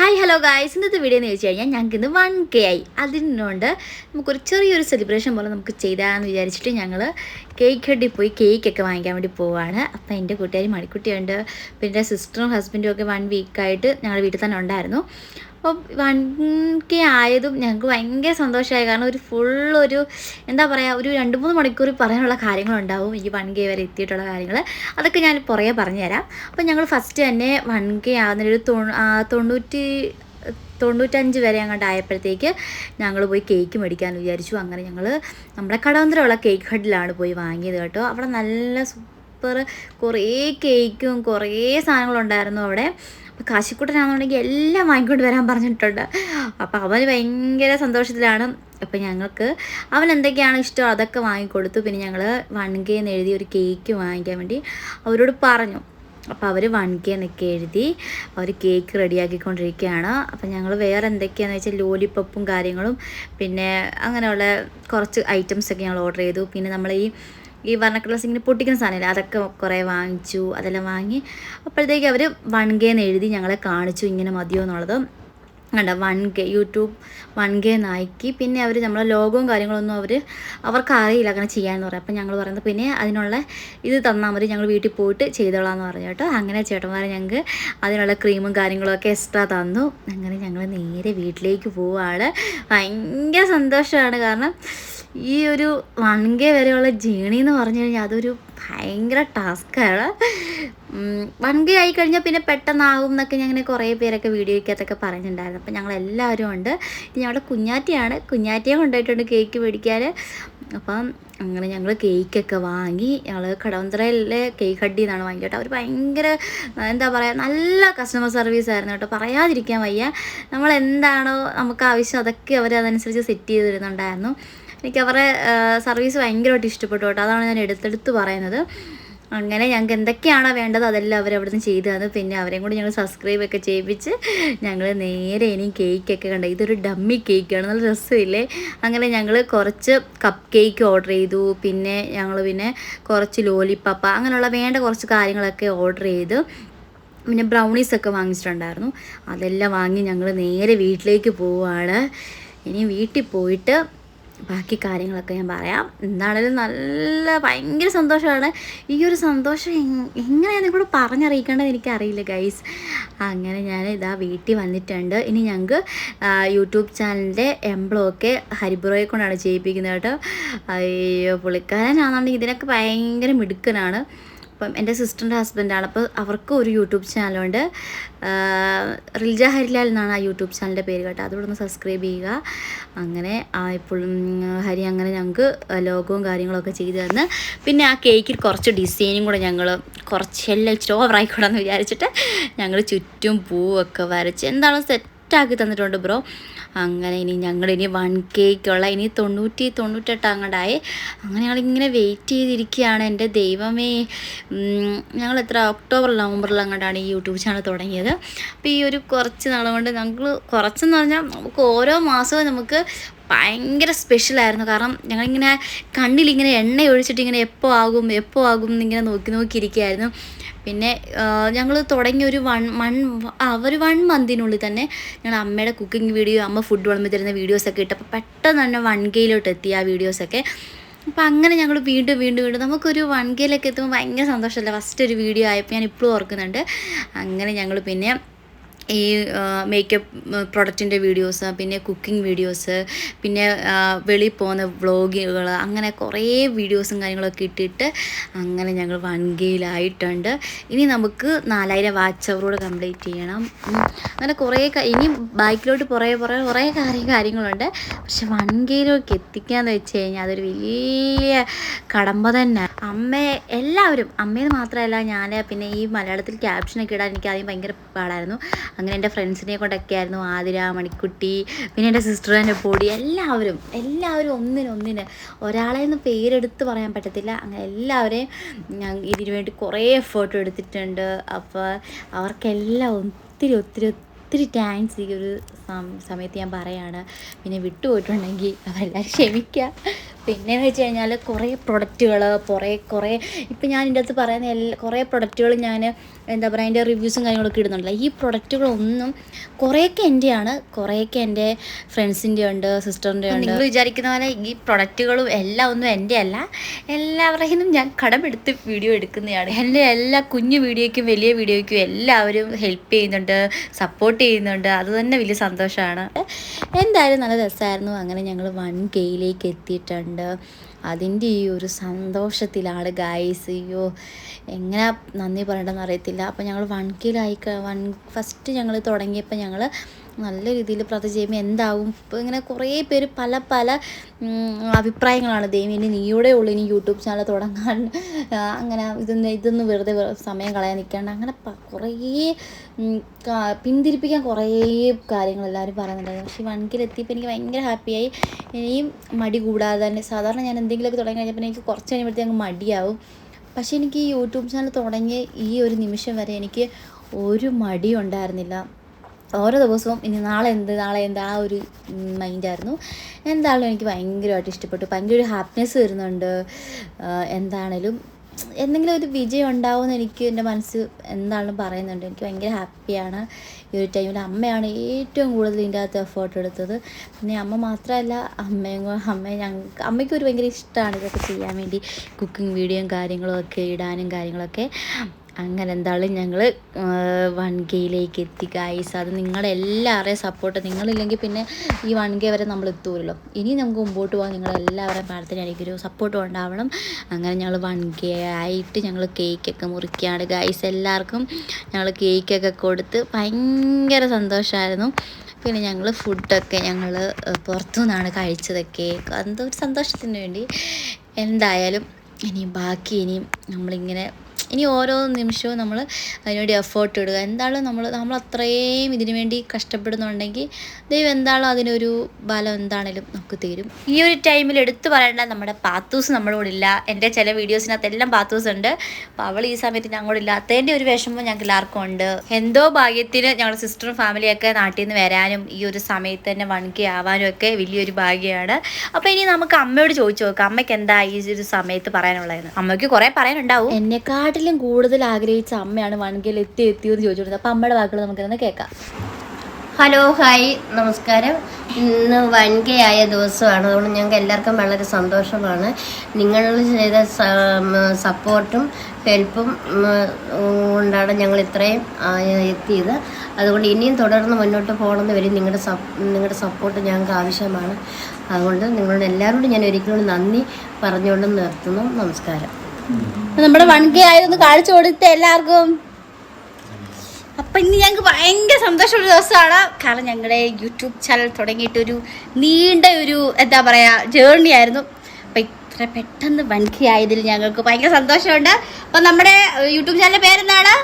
Hi hello guys ഇന്നത്തെ video എന്ന് വെച്ച് കഴിഞ്ഞാൽ ഞങ്ങൾക്ക് ഇന്ന് വൺ കെ ആയി. അതിനുകൊണ്ട് നമുക്കൊരു ചെറിയൊരു സെലിബ്രേഷൻ പോലെ നമുക്ക് ചെയ്താന്ന് വിചാരിച്ചിട്ട് ഞങ്ങൾ കേക്ക് ഹെഡിൽ പോയി കേക്കൊക്കെ വാങ്ങിക്കാൻ വേണ്ടി പോവാണ്. അപ്പം എന്റെ കൂട്ടുകാരി മണിക്കുട്ടിയുണ്ട്. പിന്നെ സിസ്റ്ററും ഹസ്ബൻഡും ഒക്കെ വൺ വീക്കായിട്ട് ഞങ്ങളുടെ വീട്ടിൽ തന്നെ ഉണ്ടായിരുന്നു. അപ്പോൾ വൺ കെ ആയതും ഞങ്ങൾക്ക് ഭയങ്കര സന്തോഷമായി. കാരണം ഒരു ഫുൾ ഒരു എന്താ പറയുക ഒരു രണ്ട് മൂന്ന് മണിക്കൂർ പറയാനുള്ള കാര്യങ്ങളുണ്ടാവും ഈ വൺ കെ വരെ എത്തിയിട്ടുള്ള കാര്യങ്ങൾ. അതൊക്കെ ഞാൻ പുറകെ പറഞ്ഞുതരാം. അപ്പോൾ ഞങ്ങൾ ഫസ്റ്റ് തന്നെ വൺ കെ ആകുന്നൊരു തൊണ്ണൂറ്റി തൊണ്ണൂറ്റഞ്ച് വരെ അങ്ങോട്ട് ആയപ്പോഴത്തേക്ക് ഞങ്ങൾ പോയി കേക്ക് മേടിക്കാൻ വിചാരിച്ചു. അങ്ങനെ ഞങ്ങൾ നമ്മുടെ കടവന്തരമുള്ള കേക്ക് ഹഡിലാണ് പോയി വാങ്ങിയത് കേട്ടോ. അവിടെ നല്ല സൂപ്പർ കുറേ കേക്കും കുറേ സാധനങ്ങളുണ്ടായിരുന്നു അവിടെ. കാശിക്കുട്ടനാണെന്നുണ്ടെങ്കിൽ എല്ലാം വാങ്ങിക്കൊണ്ട് വരാൻ പറഞ്ഞിട്ടുണ്ട്. അപ്പോൾ അവൻ ഭയങ്കര സന്തോഷത്തിലാണ്. അപ്പോൾ ഞങ്ങൾക്ക് അവൻ എന്തൊക്കെയാണ് ഇഷ്ടം അതൊക്കെ വാങ്ങിക്കൊടുത്തു. പിന്നെ ഞങ്ങൾ വൺ കെ എന്ന് എഴുതി ഒരു കേക്ക് വാങ്ങിക്കാൻ വേണ്ടി അവരോട് പറഞ്ഞു. അപ്പോൾ അവർ വൺ കെ എന്നൊക്കെ എഴുതി അവർ കേക്ക് റെഡിയാക്കിക്കൊണ്ടിരിക്കുകയാണ്. അപ്പോൾ ഞങ്ങൾ വേറെ എന്തൊക്കെയാണെന്ന് വെച്ചാൽ ലോലിപ്പപ്പും കാര്യങ്ങളും പിന്നെ അങ്ങനെയുള്ള കുറച്ച് ഐറ്റംസൊക്കെ ഞങ്ങൾ ഓർഡർ ചെയ്തു. പിന്നെ നമ്മൾ ഈ ഈ വർണക്കളസ് ഇങ്ങനെ പൊട്ടിക്കുന്ന സാധനമില്ല അതൊക്കെ കുറേ വാങ്ങിച്ചു അതെല്ലാം വാങ്ങി. അപ്പോഴത്തേക്ക് അവർ വൺ എന്ന് എഴുതി ഞങ്ങളെ കാണിച്ചു ഇങ്ങനെ മതിയോ എന്നുള്ളത്. കണ്ട one K YouTube one K നായിക്കി. പിന്നെ അവർ നമ്മളെ ലോഗവും കാര്യങ്ങളൊന്നും അവർ അവർക്ക് അറിയില്ല അങ്ങനെ ചെയ്യാമെന്ന് പറയും. അപ്പം ഞങ്ങൾ പറയുന്നത് പിന്നെ അതിനുള്ള ഇത് തന്നാൽ മതി ഞങ്ങൾ വീട്ടിൽ പോയിട്ട് ചെയ്തോളാം എന്ന് പറഞ്ഞു കേട്ടോ. അങ്ങനെ ചേട്ടന്മാരെ ഞങ്ങൾക്ക് അതിനുള്ള ക്രീമും കാര്യങ്ങളൊക്കെ എക്സ്ട്രാ തന്നു. അങ്ങനെ ഞങ്ങൾ നേരെ വീട്ടിലേക്ക് പോവുകയാണ് ഭയങ്കര സന്തോഷമാണ് കാരണം ഈ ഒരു വൺ കെ വരെയുള്ള ജേണി എന്ന് പറഞ്ഞു കഴിഞ്ഞാൽ അതൊരു ഭയങ്കര ടാസ്ക്കാണ് വൺ കെ ആയി കഴിഞ്ഞാൽ പിന്നെ പെട്ടെന്നാകും എന്നൊക്കെ ഞങ്ങനെ കുറേ പേരൊക്കെ വീഡിയോയ്ക്കകത്തൊക്കെ പറഞ്ഞിട്ടുണ്ടായിരുന്നു. അപ്പം ഞങ്ങൾ എല്ലാവരും ഉണ്ട്. ഇനി ഞങ്ങളുടെ കുഞ്ഞാറ്റിയാണ്. കുഞ്ഞാറ്റിയെ കൊണ്ടുപോയിട്ടുണ്ട് കേക്ക് മേടിക്കാൻ അപ്പം അങ്ങനെ ഞങ്ങൾ കേക്കൊക്കെ വാങ്ങി. ഞങ്ങൾ കടവന്തറയിലെ കേക്ക് ഹഡ്ഡി എന്നാണ് വാങ്ങിയത് അവർ ഭയങ്കര എന്താ പറയുക നല്ല കസ്റ്റമർ സർവീസ് ആയിരുന്നു കേട്ടോ. പറയാതിരിക്കാൻ വയ്യ. നമ്മൾ എന്താണോ നമുക്ക് ആവശ്യം അതൊക്കെ അവർ അതനുസരിച്ച് സെറ്റ് ചെയ്ത് തരുന്നുണ്ടായിരുന്നു. എനിക്ക് അവരുടെ സർവീസ് ഭയങ്കരമായിട്ട് ഇഷ്ടപ്പെട്ടു കേട്ടോ. അതാണ് ഞാൻ എടുത്തെടുത്ത് പറയുന്നത്. അങ്ങനെ ഞങ്ങൾക്ക് എന്തൊക്കെയാണോ വേണ്ടത് അതെല്ലാം അവിടെ ചെയ്തു തന്നു. പിന്നെ അവരെയും കൂടി ഞങ്ങൾ സബ്സ്ക്രൈബ് ഒക്കെ ചെയ്യിപ്പിച്ച് ഞങ്ങൾ നേരെ ഇനി കേക്കൊക്കെ കണ്ട. ഇതൊരു ഡമ്മി കേക്കാണ് നല്ല രസമില്ലേ? അങ്ങനെ ഞങ്ങൾ കുറച്ച് കപ്പ് കേക്ക് ഓർഡർ ചെയ്തു. പിന്നെ ഞങ്ങൾ പിന്നെ കുറച്ച് ലോലിപ്പപ്പ അങ്ങനെയുള്ള വേണ്ട കുറച്ച് കാര്യങ്ങളൊക്കെ ഓർഡർ ചെയ്തു. പിന്നെ ബ്രൗണീസ് ഒക്കെ വാങ്ങിച്ചിട്ടുണ്ടായിരുന്നു. അതെല്ലാം വാങ്ങി ഞങ്ങൾ നേരെ വീട്ടിലേക്ക് പോവുകയാണ്. ഇനി വീട്ടിൽ പോയിട്ട് ബാക്കി കാര്യങ്ങളൊക്കെ ഞാൻ പറയാം. എന്താണേലും നല്ല ഭയങ്കര സന്തോഷമാണ്. ഈ ഒരു സന്തോഷം എങ്- എങ്ങനെയാണ് നിങ്ങളോട് പറഞ്ഞറിയിക്കേണ്ടത് എനിക്കറിയില്ല ഗൈസ് അങ്ങനെ ഞാൻ ഇതാ വീട്ടിൽ വന്നിട്ടുണ്ട്. ഇനി ഞങ്ങൾക്ക് യൂട്യൂബ് ചാനലിന്റെ എംബ്ലോക്കെ ഹരിബ്രോയെ കൊണ്ടാണ് ചെയ്യിപ്പിക്കുന്നത് കേട്ടോ. അയ്യോ പുള്ളിക്കാരനാണെന്നുണ്ടെങ്കിൽ ഇതിനൊക്കെ ഭയങ്കര മിടുക്കനാണ്. അപ്പം എന്റെ സിസ്റ്ററിന്റെ ഹസ്ബൻഡാണ്. അപ്പോൾ അവർക്ക് ഒരു യൂട്യൂബ് ചാനലുണ്ട്. റിൽജ ഹരിലാൽ എന്നാണ് ആ യൂട്യൂബ് ചാനലിന്റെ പേര് കേട്ടോ. അതുകൊണ്ട് സബ്സ്ക്രൈബ് ചെയ്യുക. അങ്ങനെ ഇപ്പോഴും ഹരി അങ്ങനെ ഞങ്ങൾക്ക് ലോഗവും കാര്യങ്ങളൊക്കെ ചെയ്തു തന്ന്. പിന്നെ ആ കേക്കിൽ കുറച്ച് ഡിസൈനും കൂടെ ഞങ്ങൾ കുറച്ച് എല്ലാം ഇച്ചിരി ഓവറായിക്കൂടാന്ന് വിചാരിച്ചിട്ട് ഞങ്ങൾ ചുറ്റും പൂവൊക്കെ വരച്ച്. എന്താണ് സെറ്റാക്കി തന്നിട്ടുണ്ട് ബ്രോ. അങ്ങനെ ഇനി ഞങ്ങൾ ഇനി വൺ കേക്കുള്ള ഇനി തൊണ്ണൂറ്റി തൊണ്ണൂറ്റെട്ട് അങ്ങോട്ടായി അങ്ങനെ ഞങ്ങളിങ്ങനെ വെയിറ്റ് ചെയ്തിരിക്കുകയാണ്. എന്റെ ദൈവമേ. ഞങ്ങൾ എത്ര? ഒക്ടോബർ നവംബറിൽ അങ്ങോട്ടാണ് ഈ യൂട്യൂബ് ചാനൽ തുടങ്ങിയത്. അപ്പോൾ ഈ ഒരു കുറച്ച് നാൾ കൊണ്ട് ഞങ്ങൾ കുറച്ചെന്ന് പറഞ്ഞാൽ നമുക്ക് ഓരോ മാസവും നമുക്ക് ഭയങ്കര സ്പെഷ്യലായിരുന്നു കാരണം ഞങ്ങളിങ്ങനെ കണ്ണിലിങ്ങനെ എണ്ണ ഒഴിച്ചിട്ട് ഇങ്ങനെ എപ്പോൾ ആകും എപ്പോൾ ആകും എന്നിങ്ങനെ നോക്കി നോക്കിയിരിക്കുകയായിരുന്നു. പിന്നെ ഞങ്ങൾ തുടങ്ങി ഒരു വൺ വൺ ആ ഒരു വൺ മന്തിനുള്ളിൽ തന്നെ ഞങ്ങൾ അമ്മയുടെ കുക്കിംഗ് വീഡിയോ അമ്മ ഫുഡ് വിളമ്പി തരുന്ന വീഡിയോസൊക്കെ ഇട്ടപ്പോൾ പെട്ടെന്ന് തന്നെ വൺ കെയിലോട്ട് എത്തി ആ വീഡിയോസൊക്കെ അപ്പോൾ അങ്ങനെ ഞങ്ങൾ വീണ്ടും വീണ്ടും വീണ്ടും നമുക്കൊരു വൺ കെയിലൊക്കെ എത്തുമ്പോൾ ഭയങ്കര സന്തോഷമല്ലേ ഫസ്റ്റ് ഒരു വീഡിയോ ആയപ്പോൾ ഞാൻ ഇപ്പോഴും ഓർക്കുന്നുണ്ട്. അങ്ങനെ ഞങ്ങൾ പിന്നെ ഈ മേക്കപ്പ് പ്രൊഡക്റ്റിന്റെ വീഡിയോസ് പിന്നെ കുക്കിംഗ് വീഡിയോസ് പിന്നെ വെളി വെളിയിൽ പോകുന്ന വ്ളോഗുകൾ അങ്ങനെ കുറേ വീഡിയോസും കാര്യങ്ങളൊക്കെ ഇട്ടിട്ട് അങ്ങനെ ഞങ്ങൾ വൺ കെയിലായിട്ടുണ്ട് ഇനി നമുക്ക് നാലായിരം വാച്ച് അവറോട് കംപ്ലീറ്റ് ചെയ്യണം. അങ്ങനെ കുറേ ഇനി ബൈക്കിലോട്ട് കുറേ കുറേ കുറേ കാര്യം കാര്യങ്ങളുണ്ട്. പക്ഷെ വൺ എത്തിക്കാന്ന് വെച്ച് കഴിഞ്ഞാൽ അതൊരു വലിയ കടമ്പ തന്നെ. അമ്മയെ എല്ലാവരും അമ്മയെന്ന് മാത്രമല്ല ഞാൻ പിന്നെ ഈ മലയാളത്തിൽ ക്യാപ്ഷനൊക്കെ ഇടാൻ എനിക്ക് ആദ്യം ഭയങ്കര പാടായിരുന്നു. അങ്ങനെ എന്റെ ഫ്രണ്ട്സിനെ കൊണ്ടൊക്കെ ആയിരുന്നു ആതിര മണിക്കുട്ടി പിന്നെ എന്റെ സിസ്റ്റർ എന്റെ പൊടി എല്ലാവരും എല്ലാവരും ഒന്നിനൊന്നിന് ഒന്നിന് ഒരാളെ ഒന്ന് പേരെടുത്ത് പറയാൻ പറ്റത്തില്ല. അങ്ങനെ എല്ലാവരെയും ഇതിനു വേണ്ടി കുറേ എഫേർട്ട് എടുത്തിട്ടുണ്ട്. അപ്പോൾ അവർക്കെല്ലാം ഒത്തിരി ഒത്തിരി ഒത്തിരി താങ്ക്സ് ഈ ഒരു സമയത്ത് ഞാൻ പറയാണ് പിന്നെ വിട്ടുപോയിട്ടുണ്ടെങ്കിൽ അവരെല്ലാവരും ക്ഷമിക്കുക പിന്നെ എന്ന് വെച്ച് കഴിഞ്ഞാൽ കുറേ പ്രൊഡക്റ്റുകൾ കുറേ കുറേ ഇപ്പം ഞാൻ എന്റെ അടുത്ത് പറയുന്ന എല്ലാ കുറേ പ്രൊഡക്റ്റുകൾ ഞാൻ എന്താ പറയുക അതിന്റെ റിവ്യൂസും കാര്യങ്ങളൊക്കെ ഇടുന്നുണ്ടല്ലോ. ഈ പ്രൊഡക്റ്റുകളൊന്നും കുറേയൊക്കെ എന്റെയാണ് കുറേയൊക്കെ എന്റെ ഫ്രണ്ട്സിന്റെ ഉണ്ട് സിസ്റ്ററിന്റെ ഉണ്ട്. നിങ്ങൾ വിചാരിക്കുന്ന പോലെ ഈ പ്രൊഡക്റ്റുകളും എല്ലാം ഒന്നും എന്റെ അല്ല. എല്ലാവരുടെയും ഞാൻ കടമെടുത്ത് വീഡിയോ എടുക്കുന്നതാണ്. എന്റെ എല്ലാ കുഞ്ഞു വീഡിയോയ്ക്കും വലിയ വീഡിയോയ്ക്കും എല്ലാവരും ഹെൽപ്പ് ചെയ്യുന്നുണ്ട് സപ്പോർട്ട് ചെയ്യുന്നുണ്ട്. അത് തന്നെ വലിയ സന്തോഷമാണ് എന്തായാലും നല്ല രസമായിരുന്നു അങ്ങനെ ഞങ്ങൾ വൺ കെയിലേക്ക് എത്തിയിട്ടുണ്ട്. അതിന്റെ ഈ ഒരു സന്തോഷത്തിലാണ് ഗായ്സ് അയ്യോ എങ്ങനെ നന്ദി പറയണമെന്ന് അറിയത്തില്ല. അപ്പോൾ ഞങ്ങൾ വൺ കെയിലായി വൺ ഫസ്റ്റ് ഞങ്ങൾ തുടങ്ങിയപ്പോൾ ഞങ്ങൾ നല്ല രീതിയിൽ പ്രാർത്ഥന ചെയ്യുമ്പോൾ എന്താവും? ഇപ്പോൾ ഇങ്ങനെ കുറേ പേര് പല പല അഭിപ്രായങ്ങളാണ്. ദൈവം ഇനി നീയോടെ ഉള്ളു. ഇനി യൂട്യൂബ് ചാനൽ തുടങ്ങാൻ അങ്ങനെ ഇതൊന്ന് ഇതൊന്നും വെറുതെ സമയം കളയാൻ നിൽക്കാണ്ട് അങ്ങനെ കുറേ പിന്തിരിപ്പിക്കാൻ കുറേ കാര്യങ്ങൾ എല്ലാവരും പറയുന്നുണ്ടായിരുന്നു. പക്ഷേ വൺകിലെത്തിയപ്പോൾ എനിക്ക് ഭയങ്കര ഹാപ്പിയായി. ഇനിയും മടി കൂടാതെ തന്നെ. സാധാരണ ഞാൻ എന്തെങ്കിലുമൊക്കെ തുടങ്ങി കഴിഞ്ഞപ്പോൾ എനിക്ക് കുറച്ച് കഴിയുമ്പോഴത്തേക്ക് മടിയാവും. പക്ഷേ എനിക്ക് ഈ യൂട്യൂബ് ചാനൽ തുടങ്ങിയ ഈ ഒരു നിമിഷം വരെ എനിക്ക് ഒരു മടിയും ഉണ്ടായിരുന്നില്ല ഓരോ ദിവസവും ഇനി നാളെ എന്ത് നാളെ എന്ത് ആ ഒരു മൈൻഡായിരുന്നു എന്തായാലും എനിക്ക് ഭയങ്കരമായിട്ട് ഇഷ്ടപ്പെട്ടു. ഭയങ്കര ഒരു ഹാപ്പിനെസ് വരുന്നുണ്ട്. എന്താണേലും എന്തെങ്കിലും ഒരു വിജയം ഉണ്ടാവുമെന്ന് എനിക്ക് എന്റെ മനസ്സ് എന്താണെന്ന് പറയുന്നുണ്ട്. എനിക്ക് ഭയങ്കര ഹാപ്പിയാണ് ഈ ഒരു ടൈമിൽ അമ്മയാണ് ഏറ്റവും കൂടുതൽ ഇതിന്റെ അകത്ത് എഫേർട്ട് എടുത്തത്. പിന്നെ അമ്മ മാത്രമല്ല അമ്മയും അമ്മയെ അമ്മ ഞങ്ങൾക്ക് അമ്മയ്ക്ക് ഒരു ഭയങ്കര ഇഷ്ടമാണ് ഇതൊക്കെ ചെയ്യാൻ വേണ്ടി. കുക്കിംഗ് വീഡിയോയും കാര്യങ്ങളും ഒക്കെ ഇടാനും കാര്യങ്ങളൊക്കെ. അങ്ങനെ എന്തായാലും ഞങ്ങൾ വൺ കെയിലേക്ക് എത്തി ഗൈസ് അത് നിങ്ങളെല്ലാവരെയും സപ്പോർട്ട് നിങ്ങളില്ലെങ്കിൽ പിന്നെ ഈ വൺ കെ വരെ നമ്മൾ എത്തുമല്ലോ ഇനി നമുക്ക് മുമ്പോട്ട് പോകാൻ നിങ്ങളെല്ലാവരുടെയും പ്രാർത്ഥനയായിരിക്കും. ഒരു സപ്പോർട്ട് ഉണ്ടാവണം. അങ്ങനെ ഞങ്ങൾ വൺ കെ ആയിട്ട് ഞങ്ങൾ കേക്കൊക്കെ മുറിക്കുകയാണ്. ഗൈസ് എല്ലാവർക്കും ഞങ്ങൾ കേക്കൊക്കെ കൊടുത്ത് ഭയങ്കര സന്തോഷമായിരുന്നു പിന്നെ ഞങ്ങൾ ഫുഡൊക്കെ ഞങ്ങൾ പുറത്തു നിന്നാണ് കഴിച്ചതൊക്കെ. എന്തോ ഒരു സന്തോഷത്തിന് വേണ്ടി. എന്തായാലും ഇനി ബാക്കി ഇനിയും നമ്മളിങ്ങനെ ഇനി ഓരോ നിമിഷവും നമ്മൾ അതിനുവേണ്ടി എഫേർട്ട് ഇടുക. എന്തായാലും നമ്മൾ നമ്മൾ അത്രയും ഇതിനു വേണ്ടി കഷ്ടപ്പെടുന്നുണ്ടെങ്കിൽ ദൈവം എന്താണോ അതിനൊരു ബലം എന്താണേലും നമുക്ക് തരും. ഈ ഒരു ടൈമിൽ എടുത്തു പറയേണ്ട നമ്മുടെ പാത്തൂസ് നമ്മുടെ കൂടെ ഇല്ല. എന്റെ ചില വീഡിയോസിനകത്ത് എല്ലാം പാത്തൂസ് ഉണ്ട്. അപ്പോൾ അവൾ ഈ സമയത്ത് ഞങ്ങളുടെ ഇല്ലാത്തതിന്റെ ഒരു വിഷമം ഞങ്ങൾക്ക് എല്ലാവർക്കും ഉണ്ട്. എന്തോ ഭാഗ്യത്തിന് ഞങ്ങളുടെ സിസ്റ്ററും ഫാമിലിയൊക്കെ നാട്ടിൽ നിന്ന് വരാനും ഈ ഒരു സമയത്ത് തന്നെ വൺ കെ ആവാനും ഒക്കെ വലിയൊരു ഭാഗ്യമാണ്. അപ്പോൾ ഇനി നമുക്ക് അമ്മയോട് ചോദിച്ചു നോക്കാം. അമ്മയ്ക്ക് എന്താ ഈ ഒരു സമയത്ത് പറയാനുള്ളതെന്ന്? അമ്മയ്ക്ക് കുറേ പറയാനുണ്ടാവും. എന്നെക്കാട്ടിലും കൂടുതൽ ആഗ്രഹിച്ച അമ്മയാണ് വൺകയിൽ എത്തി എത്തി എന്ന് ചോദിച്ചിട്ടുണ്ട് അപ്പൊ അമ്മയുടെ വാക്കുകൾ നമുക്കിന്ന് കേൾക്കാം. ഹലോ ഹായ് നമസ്കാരം. ഇന്ന് വൻകയായ ദിവസമാണ്. അതുകൊണ്ട് ഞങ്ങൾക്ക് എല്ലാവർക്കും വളരെ സന്തോഷമാണ്. നിങ്ങൾ ചെയ്ത സപ്പോർട്ടും ഹെൽപ്പും കൊണ്ടാണ് ഞങ്ങൾ ഇത്രയും എത്തിയത്. അതുകൊണ്ട് ഇനിയും തുടർന്ന് മുന്നോട്ട് പോകണമെന്ന് വരും. നിങ്ങളുടെ സപ്- നിങ്ങളുടെ സപ്പോർട്ട് ഞങ്ങൾക്ക് ആവശ്യമാണ്. അതുകൊണ്ട് നിങ്ങളോട് എല്ലാവരോടും ഞാൻ ഒരിക്കലും നന്ദി പറഞ്ഞുകൊണ്ട് നിർത്തുന്നു. നമസ്കാരം. നമ്മുടെ വൺ കെ ആയതൊന്ന് കാണിച്ചു കൊടുത്ത എല്ലാവർക്കും. അപ്പൊ ഇന്ന് ഞങ്ങൾക്ക് ഭയങ്കര സന്തോഷമുള്ള ദിവസമാണ്. കാരണം ഞങ്ങളുടെ യൂട്യൂബ് ചാനൽ തുടങ്ങിയിട്ട് ഒരു നീണ്ട ഒരു എന്താ പറയാ ജേർണി ആയിരുന്നു. അപ്പൊ ഇത്ര പെട്ടെന്ന് വൺ കെ ആയതിൽ ഞങ്ങൾക്ക് ഭയങ്കര സന്തോഷമുണ്ട്. അപ്പൊ നമ്മുടെ യൂട്യൂബ് ചാനലിന്റെ പേരെന്താണ്?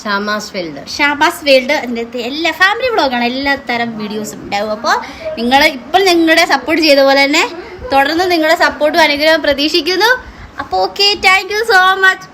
ഷാമാസ് വേൾഡ് ഷാബാസ് വേൾഡ് അതിന്റെ എല്ലാ ഫാമിലി വ്ളോഗാണ് എല്ലാ തരം വീഡിയോസും ഉണ്ടാവും. അപ്പോൾ നിങ്ങൾ ഇപ്പോൾ നിങ്ങളുടെ സപ്പോർട്ട് ചെയ്ത പോലെ തന്നെ തുടർന്ന് നിങ്ങളുടെ സപ്പോർട്ടും അനുഗ്രഹവും പ്രതീക്ഷിക്കുന്നു. അപ്പോൾ okay thank you so much